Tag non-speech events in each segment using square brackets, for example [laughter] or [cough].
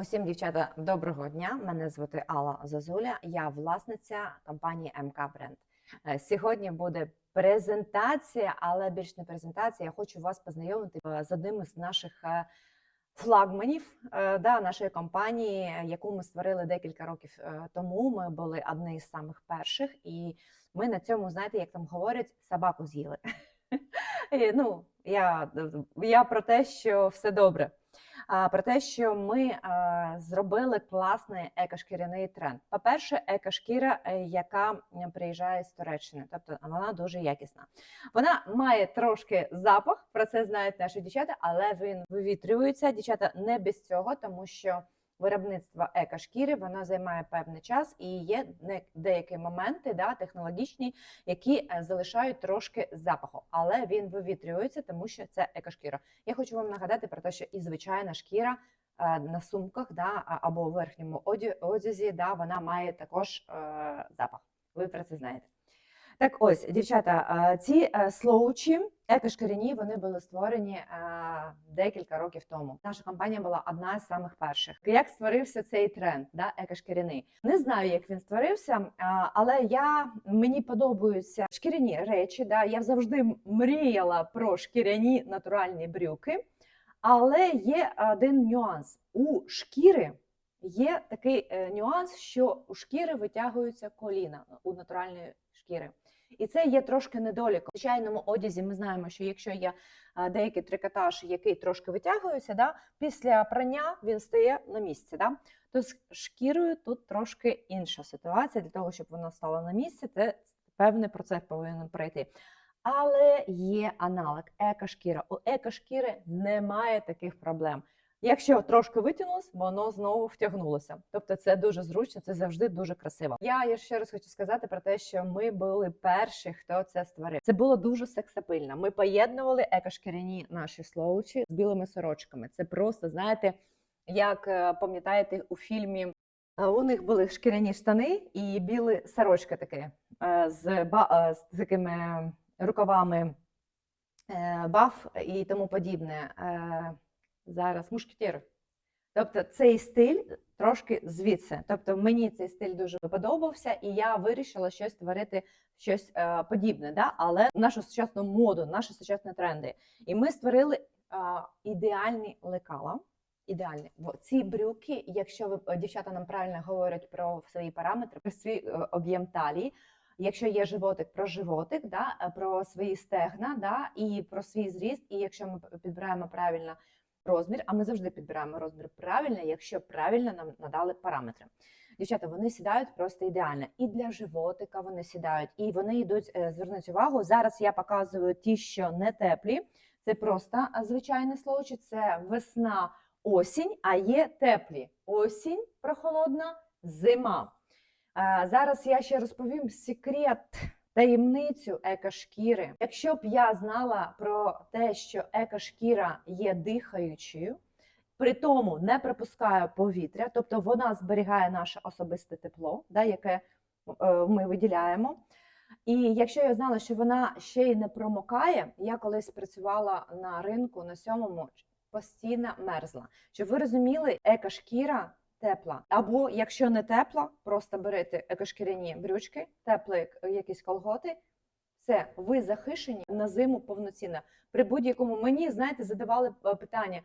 Усім дівчата, доброго дня. Мене звати Алла Зазуля. Я власниця компанії МК Бренд. Е, Сьогодні буде презентація, але більш не презентація. Я хочу вас познайомити е, з одним із наших е, флагманів да, нашої компанії, яку ми створили декілька років тому. Ми були одні з самих перших, і ми на цьому, знаєте, як там говорять, собаку з'їли. [laughs] Ну, я, я про те, що все добре. Про те, що ми зробили класний екошкіряний тренд. По-перше, екошкіра, е, яка приїжджає з Туреччини, тобто вона дуже якісна. Вона має трошки запах, про це знають наші дівчата, але він вивітрюється. Дівчата не без цього, тому що виробництво екошкіри воно займає певний час і є деякі моменти, да, технологічні, які е, залишають трошки запаху, але він вивітрюється, тому що це екошкіра. Я хочу вам нагадати про те, що і звичайна шкіра е, на сумках да, або у верхньому одязі, да, вона має також е, запах. Ви про це знаєте. Так ось, дівчата, ці е, слоучі екошкіряні вони були створені е, декілька років тому. Наша компанія була одна з самих перших. Як створився цей тренд, да, екошкіряний? Не знаю, як він створився, але я мені подобаються шкіряні речі. Да, я завжди мріяла про шкіряні натуральні брюки. Але є один нюанс у шкіри. Є такий е, нюанс, що у шкіри витягуються коліна у натуральної шкіри. І це є трошки недоліком. В звичайному одязі ми знаємо, що якщо є деякий трикотаж, який трошки витягується, да, після прання він стає на місці. Да? То з шкірою тут трошки інша ситуація. Для того, щоб вона стала на місці, це певний процес повинен пройти. Але є аналог екошкіра. У екошкіри немає таких проблем. Якщо трошки витягнулось, воно знову втягнулося. Тобто це дуже зручно, це завжди дуже красиво. Я ще раз хочу сказати про те, що ми були перші, хто це створив. Це було дуже сексапильно. Ми поєднували екошкіряні наші слоучі з білими сорочками. Це просто знаєте, як е, пам'ятаєте у фільмі. е, У них були шкіряні штани і білі сорочки такі е, з, ба- з такими рукавами баф і тому подібне. Зараз мушкетери. Тобто цей стиль трошки звідси. Тобто мені цей стиль дуже подобався, і я вирішила щось створити щось е, подібне, да? але нашу сучасну моду, наші сучасні тренди. І ми створили е, ідеальні лекала. Ідеальні. Бо ці брюки, якщо ви е, дівчата нам правильно говорять про свої параметри, про свій е, об'єм талії. Якщо є животик, про животик, да, е, про свої стегна, да, і про свій зріст, і якщо ми підбираємо правильно розмір, а ми завжди підбираємо розмір правильно, якщо правильно нам надали параметри. Дівчата, вони сідають просто ідеально. І для животика вони сідають, і вони йдуть, е, зверніть увагу. Зараз я показую ті, що не теплі. Це просто е, звичайний слоучі, це весна, осінь, а є теплі. Осінь прохолодна, зима. Е, Зараз я ще розповім секрет таємницю екошкіри. Якщо б я знала про те, що екошкіра є дихаючою, при тому не пропускає повітря, тобто вона зберігає наше особисте тепло, да, яке е, ми виділяємо. І якщо я знала, що вона ще й не промокає, я колись працювала на ринку на сьомому, постійно мерзла. Щоб ви розуміли, екошкіра тепла. Або якщо не тепла, просто берете екошкіряні брючки, теплі якісь колготи. Все, ви захищені на зиму повноцінно. При будь-якому мені, знаєте, задавали е, питання.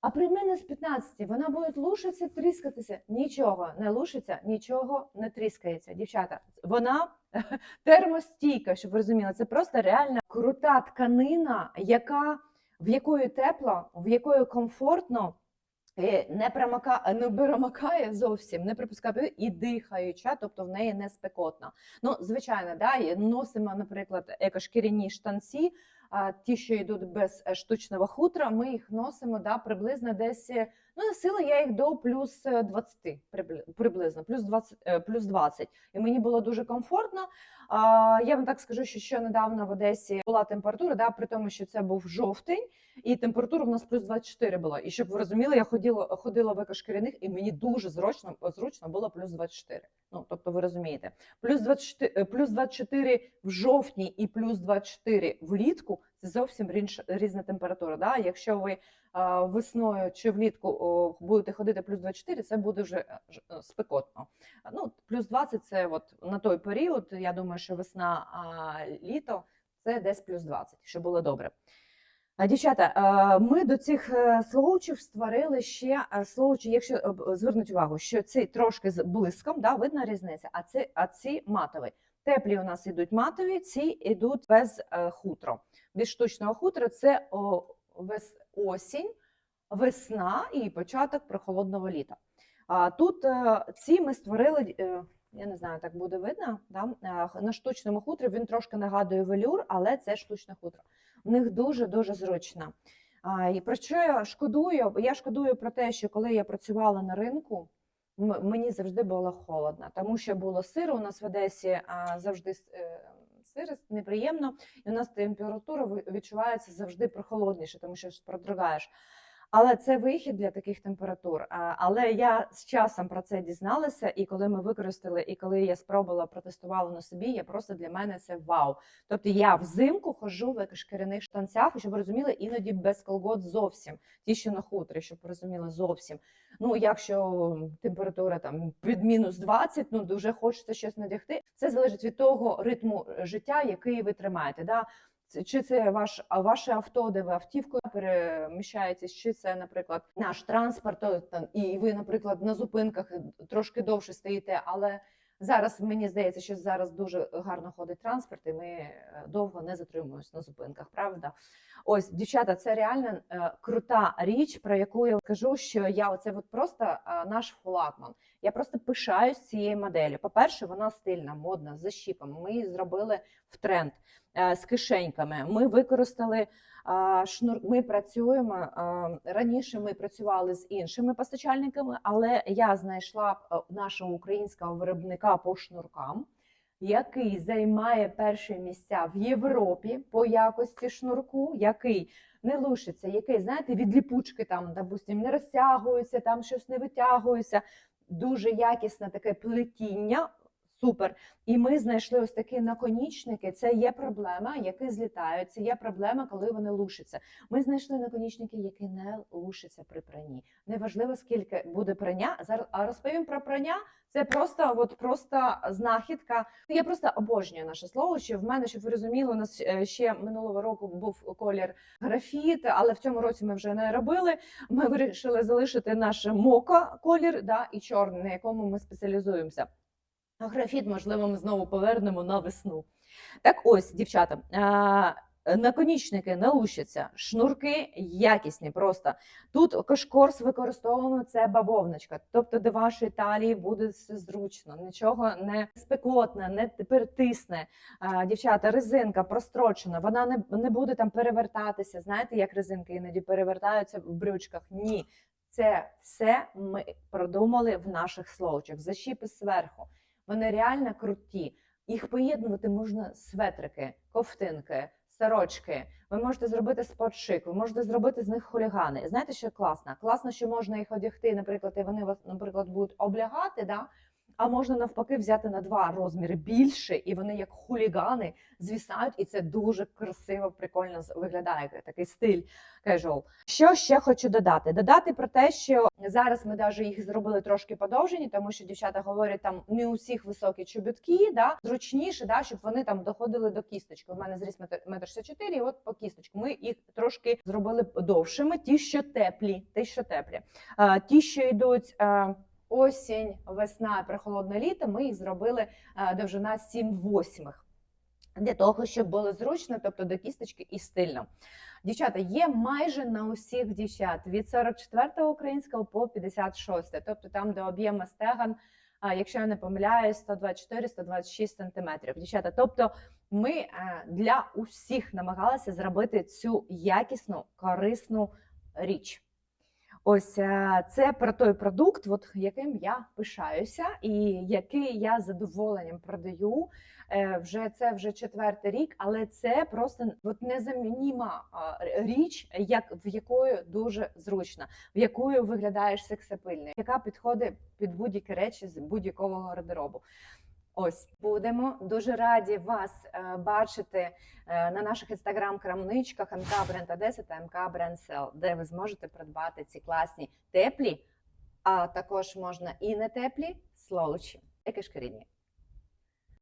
А при мене з 15 вона буде лушитися, тріскатися. Нічого не лушиться, нічого не тріскається. Дівчата, вона [laughs] термостійка, щоб ви розуміли. Це просто реально крута тканина, яка в якої тепло, в якої комфортно. Е, Не промака, не промакає зовсім, не припускає і дихаюча, тобто в неї не спекотна. Ну, звичайно, да, носимо, наприклад, екошкіряні штанці, а, ті, що йдуть без е, штучного хутра, ми їх носимо да, приблизно десь. е, Ну, носила я їх до плюс е, 20 приблизно, плюс 20, е, плюс 20. І мені було дуже комфортно. А, я вам так скажу, що ще недавно в Одесі була температура, да, при тому, що це був жовтень, і температура в нас плюс 24 була. І щоб ви розуміли, я ходила, ходила в екошкіряних, і мені дуже зручно, зручно було плюс 24. Ну, тобто ви розумієте, плюс 24, е, плюс 24 в жовтні і плюс 24 влітку це зовсім рінш- різна температура. Да? Якщо ви весною чи влітку будете ходити плюс 24, це буде вже е, е, спекотно. Ну, плюс 20 це от на той період. Я думаю, що весна, а літо це десь плюс 20, щоб було добре. Дівчата, ми до цих е, слоучів створили ще е, слоучі, якщо е, звернуть увагу, що ці трошки з блиском, да, видна різниця, а ці, а ці матові. Теплі у нас йдуть матові, ці йдуть без хутро. Без штучного хутра це о, осінь, весна і початок прохолодного літа. А тут е, ці ми створили. е, Я не знаю, так буде видно. Да? На штучному хутрі він трошки нагадує велюр, але це штучне хутро. В них дуже дуже зручно. І про що я шкодую? Я шкодую про те, що коли я працювала на ринку, мені завжди було холодно, тому що було сиро. У нас в Одесі а, завжди е, сирость, неприємно, і у нас температура відчувається завжди прохолодніше, тому що ж продругаєш. Але це вихід для таких температур. Але я з часом про це дізналася, і коли ми використали, і коли я спробувала протестувала на собі, я просто для мене це вау. Тобто я взимку ходжу в шкіряних штанцях, щоб розуміли, іноді без колгот зовсім. Ті, що на хутрі, щоб розуміли, зовсім. Ну, якщо температура там під мінус 20, ну дуже хочеться щось надягти. Це залежить від того ритму життя, який ви тримаєте. Да? Чи це ваш ваше авто, де ви автівкою переміщаєтесь, чи це, наприклад, наш транспорт, і ви, наприклад, на зупинках трошки довше стоїте, але зараз мені здається, що зараз дуже гарно ходить транспорт, і ми е, довго не затримуємось на зупинках, правда? Ось, дівчата, це реально е, крута річ, про яку я кажу, що я оце от просто е, наш флагман. Я просто пишаюсь цією моделлю. По-перше, вона стильна, модна, з защіпами. Ми її зробили в тренд з кишеньками. Ми використали шнур. Ми працюємо раніше. Ми працювали з іншими постачальниками, але я знайшла е, нашого українського виробника по шнуркам. Який займає перші місця в Європі по якості шнурку, який не лушиться, який, знаєте, від ліпучки там, допустим, не розтягується, там щось не витягується. Дуже якісне таке плетіння, супер. І ми знайшли ось такі наконічники. Це є проблема, які злітають. Це є проблема, коли вони лушаться. Ми знайшли наконічники, які не лушаться при пранні. Неважливо, скільки буде прання. Зараз розповім про прання. Це просто, от просто знахідка. Я просто обожнюю наше слово. Що в мене, щоб ви розуміли, у нас е, ще минулого року був колір графіт, але в цьому році ми вже не робили. Ми вирішили залишити наш мока колір, да, і чорний, на якому ми спеціалізуємося. А графіт, можливо, ми знову повернемо на весну. Так ось, дівчата, наконічники не шнурки якісні просто. Тут кошкорс використовуємо це бавовночка, тобто до вашої талії буде все зручно, нічого не спекотне, не тепер тисне. А, дівчата, резинка прострочена, вона не, не буде там перевертатися. Знаєте, як резинки іноді перевертаються в брючках? Ні. Це все ми продумали в наших слоучах. Защіпи зверху. Вони реально круті. Їх поєднувати можна светрики, ковтинки, сорочки. Ви можете зробити спортшик, ви можете зробити з них хулігани. Знаєте, що класно? Класно, що можна їх одягти, наприклад, і вони вас, наприклад, будуть облягати, да? А можна навпаки взяти на два розміри більше, і вони як хулігани звісають, і це дуже красиво, прикольно виглядає такий стиль casual. Що ще хочу додати? Додати про те, що зараз ми навіть їх зробили трошки подовжені, тому що дівчата говорять, там не у всіх високі чобітки, да, зручніше, да, щоб вони там доходили до кісточки. У мене зріс метр метр 64, і от по кісточку. Ми їх трошки зробили довшими, ті, що теплі, ті, що теплі. А, ті, що йдуть. а, Осінь, весна, прохолодне літо, ми їх зробили довжина 7 восьмих для того, щоб було зручно, тобто до кісточки і стильно. Дівчата, є майже на усіх дівчат від 44 українського по 56, тобто там, де об'єм стеган, якщо я не помиляюсь, 124-126 сантиметрів. Дівчата, тобто ми е, для усіх намагалися зробити цю якісну, корисну річ. Ось е, це про той продукт, от, яким я пишаюся, і який я задоволенням продаю. Е, Вже це вже четвертий рік, але це просто от незамініма річ, як в якою дуже зручно, в якою виглядаєш сексапильно, яка підходить під будь-які речі з будь-якого гардеробу. Ось будемо дуже раді вас е, бачити е, на наших інстаграм-крамничках МК Бренд Одеса та МК Бренд Сел, де ви зможете придбати ці класні теплі, а також можна і не теплі слоучі, які шкіряні.